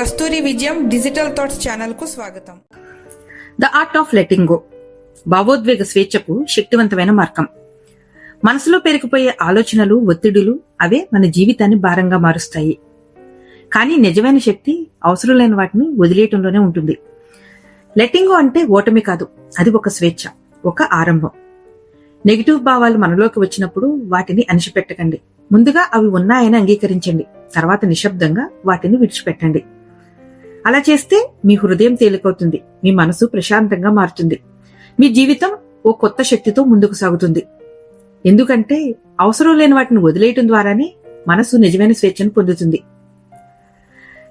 కస్తూరి విజయం digital thoughts ఛానల్కు స్వాగతం. The art of letting go. భావోద్వేగ స్వేచ్ఛకు శక్తివంతమైన మార్గం. మనసులో పెరిగిపోయే ఆలోచనలు ఒత్తిడులు అవే మన జీవితాన్ని భారంగా మారుస్తాయి. కానీ నిజమైన శక్తి అవసరం లేని వాటిని వదిలేయటంలోనే ఉంటుంది. లెట్టింగో అంటే ఓటమి కాదు అది ఒక స్వేచ్ఛ ఒక ఆరంభం. నెగిటివ్ భావాలు మనలోకి వచ్చినప్పుడు వాటిని అణిచిపెట్టకండి. ముందుగా అవి ఉన్నాయని అంగీకరించండి తర్వాత నిశ్శబ్దంగా వాటిని విడిచిపెట్టండి. అలా చేస్తే మీ హృదయం తేలికవుతుంది మీ మనసు ప్రశాంతంగా మారుతుంది. మీ జీవితం ఓ కొత్త శక్తితో ముందుకు సాగుతుంది. ఎందుకంటే అవసరం లేని వాటిని వదిలేయటం ద్వారానే మనసు నిజమైన స్వేచ్ఛను పొందుతుంది.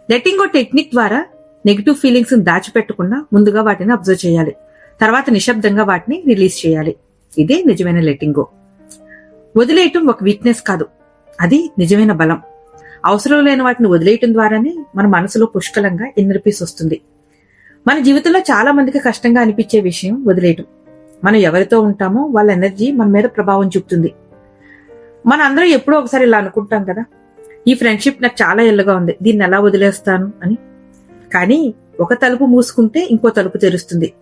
లెట్టింగ్ ఓ టెక్నిక్ ద్వారా నెగిటివ్ ఫీలింగ్స్ దాచిపెట్టకుండా ముందుగా వాటిని అబ్జర్వ్ చేయాలి. తర్వాత నిశ్శబ్దంగా వాటిని రిలీజ్ చేయాలి. ఇదే నిజమైన లెట్టింగో వదిలేయటం ఒక వీక్నెస్ కాదు. అది నిజమైన బలం. అవసరం లేని వాటిని వదిలేయటం ద్వారానే మన మనసులో పుష్కలంగా ఇన్నర్ పీస్ వస్తుంది. మన జీవితంలో చాలా మందికి కష్టంగా అనిపించే విషయం వదిలేయటం. మనం ఎవరితో ఉంటామో వాళ్ళ ఎనర్జీ మన మీద ప్రభావం చూపుతుంది. మన అందరం ఎప్పుడో ఒకసారి ఇలా అనుకుంటాం కదా ఈ ఫ్రెండ్షిప్ నాకు చాలా ఎల్లగా ఉంది దీన్ని ఎలా వదిలేస్తాను అని. కానీ ఒక తలుపు మూసుకుంటే ఇంకో తలుపు తెరుస్తుంది.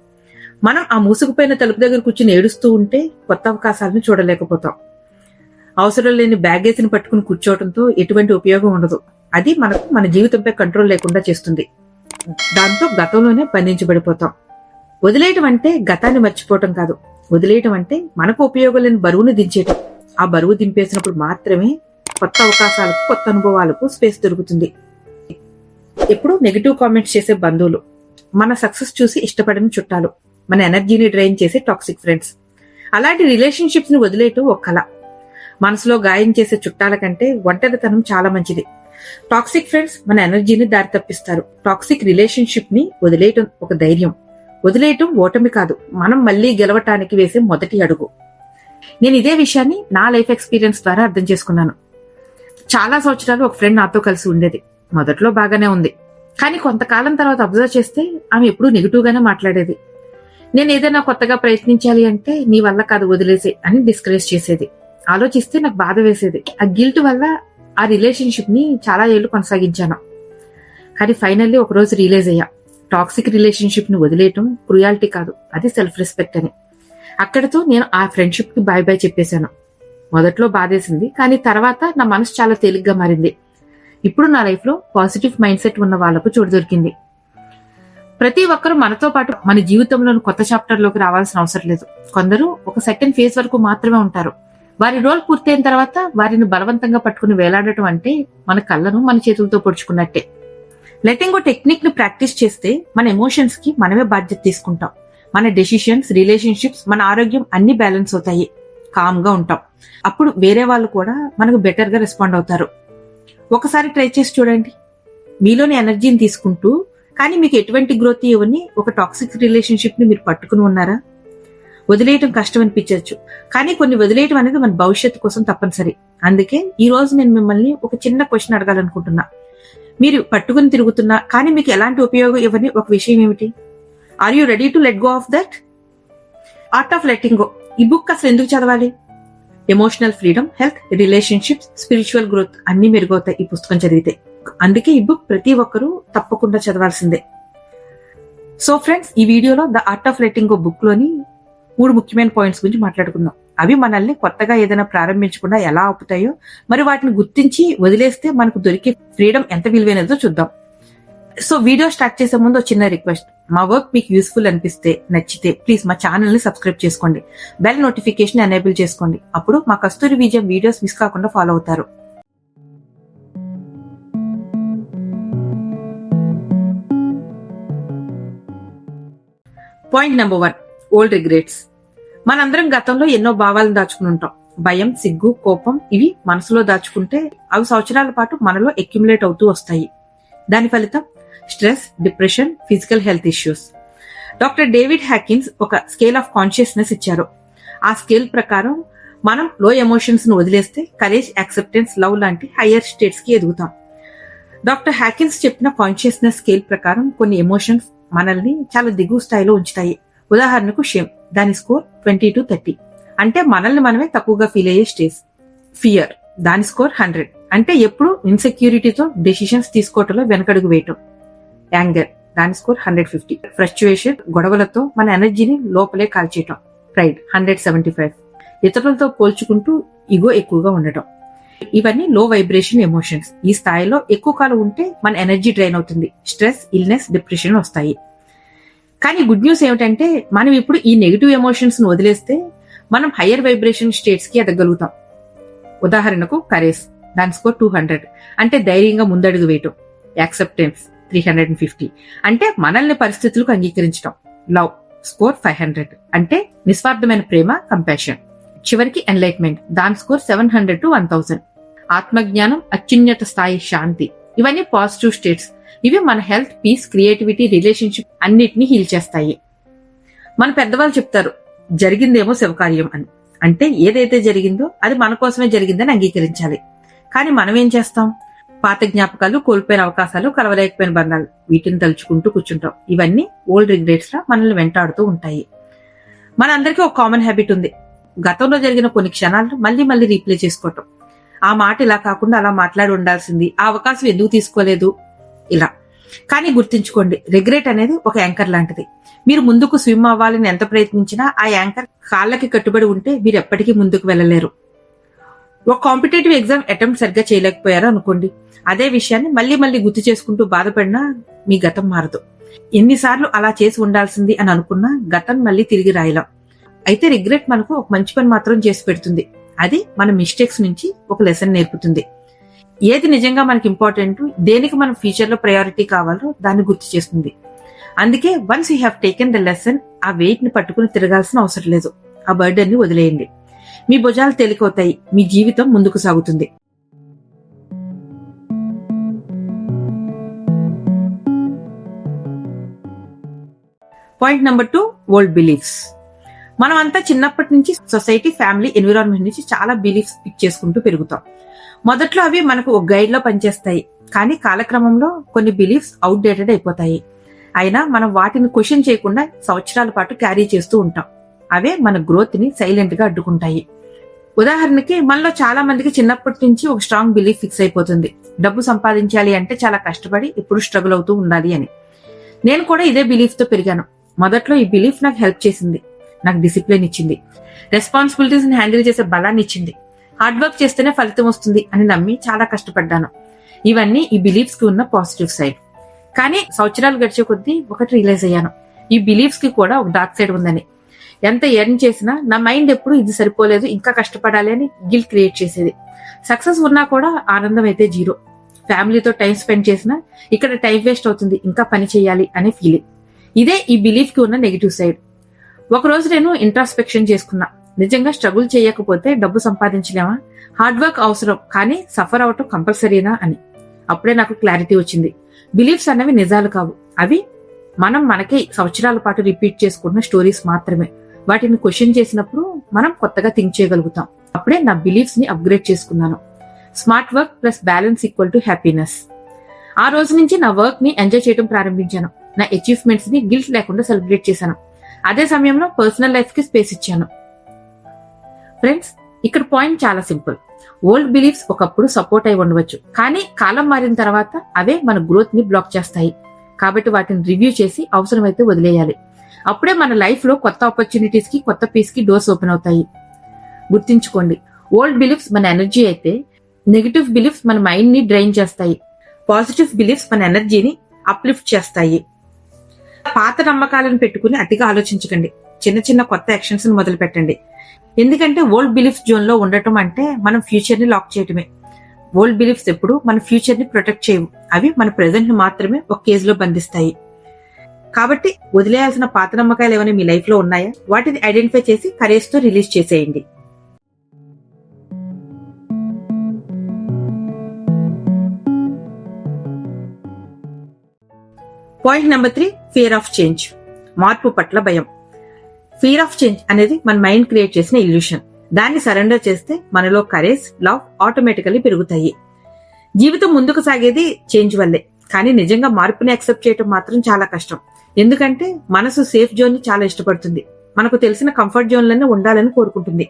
మనం ఆ మూసుకుపోయిన తలుపు దగ్గర కూర్చుని ఏడుస్తూ ఉంటే కొత్త అవకాశాలను చూడలేకపోతాం. అవసరం లేని బ్యాగేజ్ని పట్టుకుని కూర్చోవడంతో ఎటువంటి ఉపయోగం ఉండదు. అది మనకు మన జీవితంపై కంట్రోల్ లేకుండా చేస్తుంది. దాంతో గతంలోనే బంధించబడిపోతాం. వదిలేయటం అంటే గతాన్ని మర్చిపోవటం కాదు. వదిలేయటం అంటే మనకు ఉపయోగం లేని బరువును దించేయటం. ఆ బరువు దింపేసినప్పుడు మాత్రమే కొత్త అవకాశాలకు కొత్త అనుభవాలకు స్పేస్ దొరుకుతుంది. ఎప్పుడు నెగిటివ్ కామెంట్స్ చేసే బంధువులు మన సక్సెస్ చూసి ఇష్టపడని చుట్టాలు మన ఎనర్జీని డ్రైన్ చేసే టాక్సిక్ ఫ్రెండ్స్. అలాంటి రిలేషన్షిప్స్ని వదిలేయటం ఒక కళ. మనసులో గాయం చేసే చుట్టాల కంటే ఒంటరితనం చాలా మంచిది. టాక్సిక్ ఫ్రెండ్స్ మన ఎనర్జీని దారి తప్పిస్తారు. టాక్సిక్ రిలేషన్షిప్ని వదిలేయటం ఒక ధైర్యం. వదిలేయటం ఓటమి కాదు. మనం మళ్ళీ గెలవటానికి వేసే మొదటి అడుగు. నేను ఇదే విషయాన్ని నా లైఫ్ ఎక్స్పీరియన్స్ ద్వారా అర్థం చేసుకున్నాను. చాలా సంవత్సరాలు ఒక ఫ్రెండ్ నాతో కలిసి ఉండేది. మొదట్లో బాగానే ఉంది. కానీ కొంతకాలం తర్వాత అబ్జర్వ్ చేస్తే ఆమె ఎప్పుడూ నెగిటివ్ గానే మాట్లాడేది. నేను ఏదైనా కొత్తగా ప్రయత్నించాలి అంటే నీ వల్ల కాదు వదిలేసే అని డిస్కరేజ్ చేసేది. ఆలోచిస్తే నాకు బాధ వేసేది. ఆ గిల్ట్ వల్ల ఆ రిలేషన్షిప్ని చాలా ఏళ్ళు కొనసాగించాను. కానీ ఫైనల్లీ ఒకరోజు రియలైజ్ అయ్యా. టాక్సిక్ రిలేషన్షిప్ని వదిలేయటం క్రుయాలిటీ కాదు. అది సెల్ఫ్ రెస్పెక్ట్ అని. అక్కడితో నేను ఆ ఫ్రెండ్షిప్కి బాయ్ బాయ్ చెప్పేశాను. మొదట్లో బాధేసింది కానీ తర్వాత నా మనసు చాలా తేలిగ్గా మారింది. ఇప్పుడు నా లైఫ్లో పాజిటివ్ మైండ్ సెట్ ఉన్న వాళ్ళకు చోటు దొరికింది. ప్రతి ఒక్కరూ మనతో పాటు మన జీవితంలోని కొత్త చాప్టర్లోకి రావాల్సిన అవసరం లేదు. కొందరు ఒక సెకండ్ ఫేజ్ వరకు మాత్రమే ఉంటారు. వారి రోల్ పూర్తయిన తర్వాత వారిని బలవంతంగా పట్టుకుని వేలాడటం అంటే మన కళ్ళను మన చేతులతో పొడుచుకున్నట్టే. లెటింగో టెక్నిక్ని ప్రాక్టీస్ చేస్తే మన ఎమోషన్స్కి మనమే బాధ్యత తీసుకుంటాం. మన డెసిషన్స్ రిలేషన్షిప్స్ మన ఆరోగ్యం అన్ని బ్యాలెన్స్ అవుతాయి. కామ్గా ఉంటాం. అప్పుడు వేరే వాళ్ళు కూడా మనకు బెటర్గా రెస్పాండ్ అవుతారు. ఒకసారి ట్రై చేసి చూడండి. మీలోని ఎనర్జీని తీసుకుంటూ కానీ మీకు ఎటువంటి గ్రోత్ ఇవ్వని ఒక టాక్సిక్ రిలేషన్షిప్ని మీరు పట్టుకుని ఉన్నారా? వదిలేయటం కష్టం అనిపించవచ్చు. కానీ కొన్ని వదిలేయటం అనేది మన భవిష్యత్తు కోసం తప్పనిసరి. అందుకే ఈ రోజు నేను మిమ్మల్ని ఒక చిన్న క్వశ్చన్ అడగాలనుకుంటున్నా. మీరు పట్టుకుని తిరుగుతున్నా కానీ మీకు ఎలాంటి ఉపయోగం ఇవ్వని ఒక విషయం ఏమిటి? Are you ready to let go of that art of letting go ఈ బుక్ అసలు ఎందుకు చదవాలి? Emotional freedom health relationships spiritual growth అన్ని మెరుగవుతాయి ఈ పుస్తకం చదివితే. అందుకే ఈ బుక్ ప్రతి ఒక్కరూ తప్పకుండా చదవాల్సిందే. సో ఫ్రెండ్స్ ఈ వీడియోలో the art of letting go బుక్లోని మూడు ముఖ్యమైన పాయింట్స్ గురించి మాట్లాడుకుందాం. అవి మనల్ని కొత్తగా ఏదైనా ప్రారంభించకుండా ఎలా ఆపుతాయో మరి వాటిని గుర్తించి వదిలేస్తే మనకు దొరికే ఫ్రీడమ్ ఎంత విలువైనదో చూద్దాం. సో వీడియో స్టార్ట్ చేసే ముందు ఒక చిన్న రిక్వెస్ట్. మా వర్క్ మీకు యూస్ఫుల్ అనిపిస్తే నచ్చితే ప్లీజ్ మా ఛానల్ని సబ్స్క్రైబ్ చేసుకోండి. బెల్ నోటిఫికేషన్ ఎనేబుల్ చేసుకోండి. అప్పుడు మా కస్తూరి విజయం వీడియోస్ మిస్ కాకుండా ఫాలో అవుతారు. Point number one. Old regrets. మనందరం గతంలో ఎన్నో భావాలను దాచుకుని ఉంటాం. భయం సిగ్గు కోపం ఇవి మనసులో దాచుకుంటే అవి సంవత్సరాల పాటు మనలో అక్యుములేట్ అవుతూ వస్తాయి. దాని ఫలితం stress depression physical health issues. Doctor David Hawkins ఒక స్కేల్ ఆఫ్ కాన్షియస్నెస్ ఇచ్చారు. ఆ స్కేల్ ప్రకారం మనం లో ఎమోషన్స్ను వదిలేస్తే కరేజ్ యాక్సెప్టెన్స్ లవ్ లాంటి హయ్యర్ స్టేట్స్కి ఎదుగుతాం. డాక్టర్ హ్యాకిన్స్ చెప్పిన కాన్షియస్నెస్ స్కేల్ ప్రకారం కొన్ని ఎమోషన్స్ మనల్ని చాలా దిగువ స్థాయిలో ఉంచుతాయి. ఉదాహరణకు షేమ్ దాని స్కోర్ ట్వంటీ టు థర్టీ. అంటే మనల్ని మనమే తక్కువగా ఫీల్ అయ్యే స్టేజ్. ఫియర్ దాని స్కోర్ హండ్రెడ్. అంటే ఎప్పుడు ఇన్సెక్యూరిటీతో డెసిషన్స్ తీసుకోవటంలో వెనకడుగు వేయటం. యాంగర్ దాని స్కోర్ హండ్రెడ్ ఫిఫ్టీ. ఫ్రస్ట్యుయేషన్ గొడవలతో మన ఎనర్జీని లోపలే కాల్చేయటం. Pride hundred seventy five. ఇతరులతో పోల్చుకుంటూ ఇగో ఎక్కువగా ఉండటం. ఇవన్నీ లో వైబ్రేషన్ ఎమోషన్స్. ఈ స్థాయిలో ఎక్కువ కాలం ఉంటే మన ఎనర్జీ డ్రైన్ అవుతుంది. స్ట్రెస్ ఇల్నెస్ డిప్రెషన్ వస్తాయి. కానీ గుడ్ న్యూస్ ఏమిటంటే మనం ఇప్పుడు ఈ నెగిటివ్ ఎమోషన్స్ను వదిలేస్తే మనం హయ్యర్ వైబ్రేషన్ స్టేట్స్కి ఎదగలుగుతాం. ఉదాహరణకు కరేజ్ దాని స్కోర్ టూ హండ్రెడ్ అంటే ధైర్యంగా ముందడుగు వేయటం acceptance three hundred and fifty అంటే మనల్ని పరిస్థితులకు అంగీకరించడం లవ్ స్కోర్ ఫైవ్ హండ్రెడ్ అంటే నిస్వార్థమైన ప్రేమ కంపాషన్ చివరికి ఎన్లైట్మెంట్ దాని score seven hundred to one thousand ఆత్మజ్ఞానం అత్యున్నత స్థాయి శాంతి. ఇవన్నీ పాజిటివ్ స్టేట్స్ ఇవి మన హెల్త్ పీస్ క్రియేటివిటీ రిలేషన్షిప్ అన్నిటినీ హీల్ చేస్తాయి. మన పెద్దవాళ్ళు చెప్తారు జరిగిందేమో శివకార్యం అని. అంటే ఏదైతే జరిగిందో అది మన కోసమే జరిగిందని అంగీకరించాలి. కానీ మనం ఏం చేస్తాం? పాత జ్ఞాపకాలు కోల్పోయిన అవకాశాలు కలవలేకపోయిన బంధాలు వీటిని తలుచుకుంటూ కూర్చుంటాం. ఇవన్నీ ఓల్డ్ రిగ్రెట్స్ లా మనల్ని వెంటాడుతూ ఉంటాయి. మనందరికీ ఒక కామన్ హ్యాబిట్ ఉంది. గతంలో జరిగిన కొన్ని క్షణాలను మళ్ళీ మళ్ళీ రీప్లే చేసుకోవటం. ఆ మాట ఇలా కాకుండా అలా మాట్లాడి ఉండాల్సింది. ఆ అవకాశం ఎందుకు తీసుకోలేదు? ఇలా. కానీ గుర్తుంచుకోండి రిగ్రెట్ అనేది ఒక యాంకర్ లాంటిది. మీరు ముందుకు స్విమ్ అవ్వాలని ఎంత ప్రయత్నించినా ఆ యాంకర్ కాళ్ళకి కట్టుబడి ఉంటే మీరు ఎప్పటికీ ముందుకు వెళ్ళలేరు. ఒక కాంపిటేటివ్ ఎగ్జామ్ అటెంప్ట్ సరిగ్గా చేయలేకపోయారు అనుకోండి అదే విషయాన్ని మళ్ళీ మళ్ళీ గుర్తు చేసుకుంటూ బాధపడినా మీ గతం మారదు. ఎన్నిసార్లు అలా చేసి ఉండాల్సింది అని అనుకున్నా గతం మళ్ళీ తిరిగి రాయలేం. అయితే రిగ్రెట్ మనకు ఒక మంచి పని మాత్రం చేసి పెడుతుంది. అది మన మిస్టేక్స్ నుంచి ఒక లెసన్ నేర్పుతుంది. ఏది నిజంగా మనకి ఇంపార్టెంట్ దేనికి మనం ఫ్యూచర్లో ప్రయారిటీ కావాలో దాన్ని గుర్తు చేస్తుంది. అందుకే once you have taken the lesson ఆ వెయిట్ని పట్టుకుని తిరగాల్సిన అవసరం లేదు. ఆ బర్డెన్ని వదిలేయండి. మీ భుజాలు తేలికవుతాయి. మీ జీవితం ముందుకు సాగుతుంది. Point number two old beliefs మనం అంతా చిన్నప్పటి నుంచి సొసైటీ ఫ్యామిలీ ఎన్విరాన్మెంట్ నుంచి చాలా బిలీఫ్స్ పిక్ చేసుకుంటూ పెరుగుతాం. మొదట్లో అవి మనకు ఒక గైడ్లో పనిచేస్తాయి. కానీ కాలక్రమంలో కొన్ని బిలీఫ్స్ అవుట్ డేటెడ్ అయిపోతాయి. అయినా మనం వాటిని క్వశ్చన్ చేయకుండా సంవత్సరాల పాటు క్యారీ చేస్తూ ఉంటాం. అవే మన గ్రోత్ని సైలెంట్గా అడ్డుకుంటాయి. ఉదాహరణకి మనలో చాలా మందికి చిన్నప్పటి నుంచి ఒక స్ట్రాంగ్ బిలీఫ్ ఫిక్స్ అయిపోతుంది. డబ్బు సంపాదించాలి అంటే చాలా కష్టపడి ఇప్పుడు స్ట్రగుల్ అవుతూ ఉండాలి అని. నేను కూడా ఇదే బిలీఫ్తో పెరిగాను. మొదట్లో ఈ బిలీఫ్ నాకు హెల్ప్ చేసింది. నాకు డిసిప్లిన్ ఇచ్చింది. రెస్పాన్సిబిలిటీస్ని హ్యాండిల్ చేసే బలాన్ని ఇచ్చింది. హార్డ్ వర్క్ చేస్తేనే ఫలితం వస్తుంది అని నమ్మి చాలా కష్టపడ్డాను. ఇవన్నీ ఈ బిలీఫ్స్కి ఉన్న పాజిటివ్ సైడ్. కానీ సంవత్సరాలు గడిచే కొద్దీ ఒకటి రియలైజ్ అయ్యాను. ఈ బిలీఫ్స్కి కూడా ఒక డార్క్ సైడ్ ఉందని. ఎంత ఎర్న్ చేసినా నా మైండ్ ఎప్పుడు ఇది సరిపోలేదు ఇంకా కష్టపడాలి అని గిల్ క్రియేట్ చేసేది. సక్సెస్ ఉన్నా కూడా ఆనందం అయితే జీరో. ఫ్యామిలీతో టైం స్పెండ్ చేసినా ఇక్కడ టైం వేస్ట్ అవుతుంది ఇంకా పని చేయాలి అనే ఫీలింగ్. ఇదే ఈ బిలీఫ్కి ఉన్న నెగిటివ్ సైడ్. ఒకరోజు నేను ఇంట్రాస్పెక్షన్ చేసుకున్నా. నిజంగా స్ట్రగుల్ చేయకపోతే డబ్బు సంపాదించలేమా? హార్డ్ వర్క్ అవసరం కానీ సఫర్ అవటం కంపల్సరీనా అని. అప్పుడే నాకు క్లారిటీ వచ్చింది. బిలీఫ్స్ అన్నవి నిజాలు కావు. అవి మనం మనకే సంవత్సరాల పాటు రిపీట్ చేసుకున్న స్టోరీస్ మాత్రమే. వాటిని క్వశ్చన్ చేసినప్పుడు మనం కొత్తగా థింక్ చేయగలుగుతాం. అప్పుడే నా బిలీఫ్స్ని అప్గ్రేడ్ చేసుకున్నాను. Smart work plus balance equal to happiness ఆ రోజు నుంచి నా వర్క్ని ఎంజాయ్ చేయడం ప్రారంభించాను. నా అచీవ్మెంట్స్ని గిల్ట్ లేకుండా సెలబ్రేట్ చేశాను. అదే సమయంలో పర్సనల్ లైఫ్కి స్పేస్ ఇచ్చాను. ఫ్రెండ్స్ ఇక్కడ పాయింట్ చాలా సింపుల్ ఓల్డ్ బిలీఫ్స్ ఒకప్పుడు సపోర్ట్ అయి ఉండవచ్చు. కానీ కాలం మారిన తర్వాత అవే మన గ్రోత్ని బ్లాక్ చేస్తాయి. కాబట్టి వాటిని రివ్యూ చేసి అవసరమైతే వదిలేయాలి. అప్పుడే మన లైఫ్లో కొత్త ఆపర్చునిటీస్కి కొత్త పీస్కి డోర్స్ ఓపెన్ అవుతాయి. గుర్తుంచుకోండి ఓల్డ్ బిలీఫ్స్ మన ఎనర్జీ అయితే నెగిటివ్ బిలీఫ్స్ మన మైండ్ని డ్రైన్ చేస్తాయి. పాజిటివ్ బిలీఫ్స్ మన ఎనర్జీని అప్లిఫ్ట్ చేస్తాయి. పాత నమ్మకాలను పెట్టుకుని అతిగా ఆలోచించకండి. చిన్న చిన్న కొత్త యాక్షన్స్ మొదలు పెట్టండి ఎందుకంటే ఓల్డ్ బిలీఫ్ జోన్లో ఉండటం అంటే మనం ఫ్యూచర్ని లాక్ చేయటమే. ఓల్డ్ బిలీఫ్స్ ఎప్పుడు మన ఫ్యూచర్ని ప్రొటెక్ట్ చేయవు. అవి మన ప్రెసెంట్ని మాత్రమే ఒక కేజ్లో బంధిస్తాయి. కాబట్టి వదిలేయాల్సిన పాత నమ్మకాలు ఏమైనా మీ లైఫ్లో ఉన్నాయా? వాటిని ఐడెంటిఫై చేసి కరేజ్తో రిలీజ్ చేసేయండి. Point number three fear of change. మార్పు పట్ల భయం. ఫీర్ ఆఫ్ చేంజ్ అనేది మన మైండ్ క్రియేట్ చేసిన ఇల్యూషన్ దాన్ని సరెండర్ చేస్తే మనలో కరేజ్ లవ్ ఆటోమేటికలీ పెరుగుతాయి. జీవితం ముందుకు సాగేది చేంజ్ వల్లే. కానీ నిజంగా మార్పుని యాక్సెప్ట్ చేయటం మాత్రం చాలా కష్టం. ఎందుకంటే మనసు సేఫ్ జోన్ని చాలా ఇష్టపడుతుంది. మనకు తెలిసిన కంఫర్ట్ జోన్లోనే ఉండాలని కోరుకుంటుంది.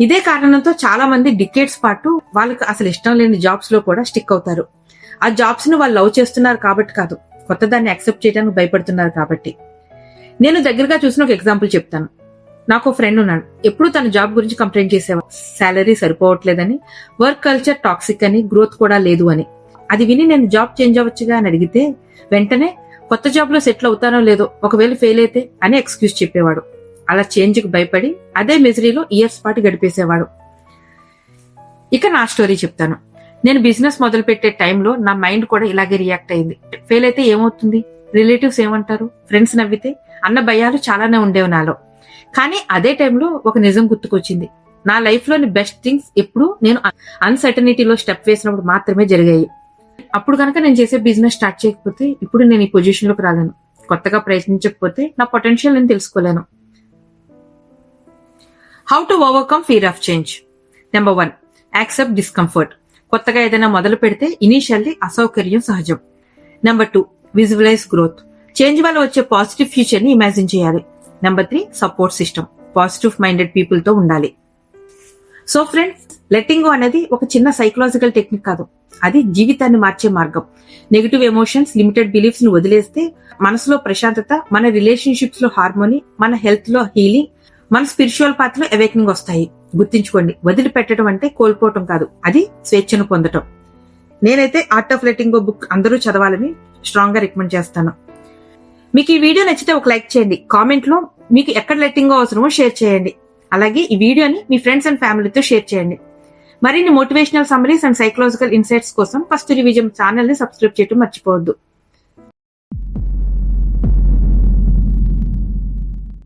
ఇదే కారణంతో చాలా మంది డికేట్స్ పాటు వాళ్ళకి అసలు ఇష్టం లేని జాబ్స్లో కూడా స్టిక్ అవుతారు. ఆ జాబ్స్ను వాళ్ళు లవ్ చేస్తున్నారు కాబట్టి కాదు. కొత్త దాన్ని యాక్సెప్ట్ చేయడానికి భయపడుతున్నారు కాబట్టి. నేను దగ్గరగా చూసిన ఒక ఎగ్జాంపుల్ చెప్తాను. నాకు ఫ్రెండ్ ఉన్నాడు. ఎప్పుడు తన జాబ్ గురించి కంప్లైంట్ చేసేవాడు. శాలరీ సరిపోవట్లేదని వర్క్ కల్చర్ టాక్సిక్ అని గ్రోత్ కూడా లేదు అని. అది విని నేను జాబ్ చేంజ్ అవ్వచ్చుగా అని అడిగితే వెంటనే కొత్త జాబ్లో సెటిల్ అవుతానో లేదో ఒకవేళ ఫెయిల్ అయితే అని ఎక్స్క్యూజ్ చెప్పేవాడు. అలా చేంజ్కి భయపడి అదే మిజరీలో ఇయర్స్ పాటు గడిపేసేవాడు. ఇక నా స్టోరీ చెప్తాను. నేను బిజినెస్ మొదలు పెట్టే టైంలో నా మైండ్ కూడా ఇలాగే రియాక్ట్ అయింది. ఫెయిల్ అయితే ఏమవుతుంది? రిలేటివ్స్ ఏమంటారు? ఫ్రెండ్స్ నవ్వితే అన్న భయాలు చాలానే ఉండేవి నాలో. కానీ అదే టైంలో ఒక నిజం గుర్తుకొచ్చింది. నా లైఫ్లోని బెస్ట్ థింగ్స్ ఎప్పుడు నేను అన్సర్టనిటీలో స్టెప్ వేసినప్పుడు మాత్రమే జరిగాయి. అప్పుడు కనుక నేను చేసే బిజినెస్ స్టార్ట్ చేయకపోతే ఇప్పుడు నేను ఈ పొజిషన్లోకి రాలేను. కొత్తగా ప్రయత్నించకపోతే నా పొటెన్షియల్ నేను తెలుసుకోలేను. How to overcome fear of change number one accept discomfort కొత్తగా ఏదైనా మొదలు పెడితే ఇనీషియల్లీ అసౌకర్యం సహజం. Number two visualise growth change వల్ల వచ్చే పాజిటివ్ ఫ్యూచర్ని ఇమాజిన్ చేయాలి. Number three support system positive minded పీపుల్తో ఉండాలి. సో ఫ్రెండ్స్ లెట్టింగ్ అనేది ఒక చిన్న సైకలాజికల్ టెక్నిక్ కాదు. అది జీవితాన్ని మార్చే మార్గం. నెగిటివ్ ఎమోషన్స్ లిమిటెడ్ బిలీఫ్స్ని వదిలేస్తే మనసులో ప్రశాంతత మన రిలేషన్షిప్స్లో హార్మోనీ మన హెల్త్లో హీలింగ్ మన స్పిరిచువల్ పాత్లో అవేక్నింగ్ వస్తాయి. గుర్తుంచుకోండి వదిలిపెట్టడం అంటే కోల్పోవటం కాదు. అది స్వేచ్ఛను పొందటం. నేనైతే ఆర్ట్ ఆఫ్ లెటింగ్ బుక్ అందరూ చదవాలని స్ట్రాంగ్గా రికమెండ్ చేస్తాను. మీకు ఈ వీడియో నచ్చితే ఒక లైక్ చేయండి. కామెంట్లో మీకు ఎక్కడ లెట్టింగ్ అవసరమో షేర్ చేయండి. అలాగే ఈ వీడియోని మీ ఫ్రెండ్స్ అండ్ ఫ్యామిలీతో షేర్ చేయండి. మరిన్ని motivational summaries and psychological insights కోసం ఫస్ట్ రివిజన్ ఛానల్ని సబ్స్క్రైబ్ చేయడం మర్చిపోవద్దు.